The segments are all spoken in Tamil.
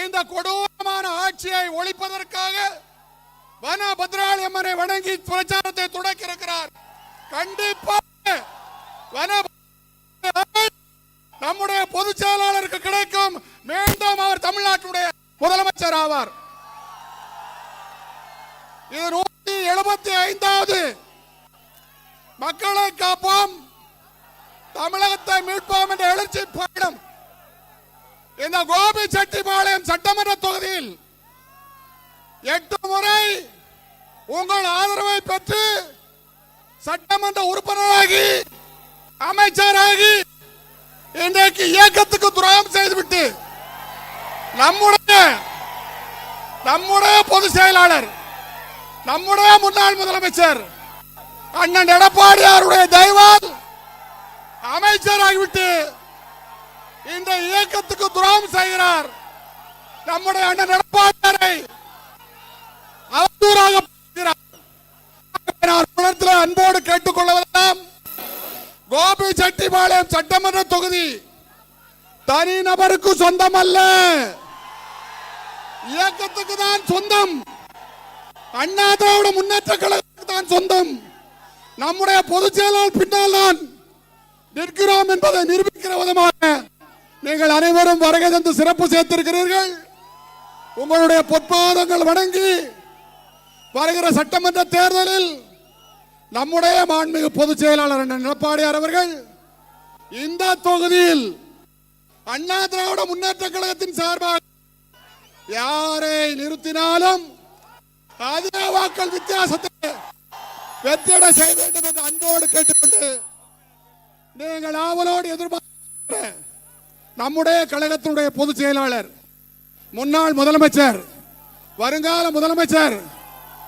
இந்த கொடூரமான ஆட்சியை ஒழிப்பதற்காக வன பத்ராளி அம்மனை வணங்கி பிரச்சாரத்தை தொடக்கி இருக்கிறார். கண்டிப்பாக வன நம்முடைய பொதுச் செயலாளருக்கு கிடைக்கும் மீண்டும் அவர் தமிழ்நாட்டுடைய முதலமைச்சர் ஆவார். இது நூத்தி எழுபத்தி ஐந்தாவது மக்களை காப்போம். தமிழகத்தை மீட்போம் என்ற எழுச்சி இந்த கோபி செட்டிபாளையம் சட்டமன்ற தொகுதியில் எட்டு முறை உங்கள் ஆதரவை பெற்று சட்டமன்ற உறுப்பினராகி அமைச்சராகி இன்றைக்கு இயக்கத்துக்கு துரோகம் செய்துவிட்டு நம்முடைய நம்முடைய பொதுச் செயலாளர் நம்முடைய முன்னாள் முதலமைச்சர் அண்ணன் எடப்பாடியாருடைய தயவால் அமைச்சராகிவிட்டு இந்த இயக்கத்துக்கு துரோகம் செய்கிறார் நம்முடைய அண்ணன் எடப்பாடியாரை அவதூறாக பேசுகிறார். அன்போடு கேட்டுக்கொள்வதெல்லாம் கோபி செட்டிபாளையம் சட்டமன்ற தொகுதி தனி நபருக்கு சொந்தம் அல்ல இயக்கத்துக்கு தான் சொந்தம். அண்ணா திராவிட முன்னேற்ற கழகத்துக்கு தான் சொந்தம். நம்முடைய பொதுச் செயலாளர் பின்னால் தான் நிற்கிறோம் என்பதை நிரூபிக்கிற விதமாக நீங்கள் அனைவரும் வருகை தந்து சிறப்பு சேர்த்திருக்கிறீர்கள். உங்களுடைய பொற்பாதங்கள் வணங்கி வருகிற சட்டமன்ற தேர்தலில் நம்முடைய மாண்புமிகு பொதுச் செயலாளர் நிலப்பாடியார் அவர்கள் இந்த தொகுதியில் அண்ணா திராவிட முன்னேற்ற கழகத்தின் சார்பாக யாரை நிறுத்தினாலும் அதே வாக்கள் வித்தியாசத்தை வெற்றிட செய்ய வேண்டும் என்று அன்போடு கேட்டுக்கொண்டு நீங்கள் ஆவலோடு எதிர்பார்க்க நம்முடைய கழகத்தினுடைய பொதுச் செயலாளர் முன்னாள் முதலமைச்சர் வருங்கால முதலமைச்சர்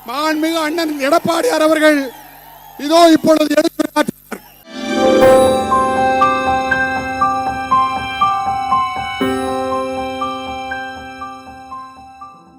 மாண்புமிகு அண்ணன் எடப்பாடியார் அவர்கள் இதோ இப்பொழுது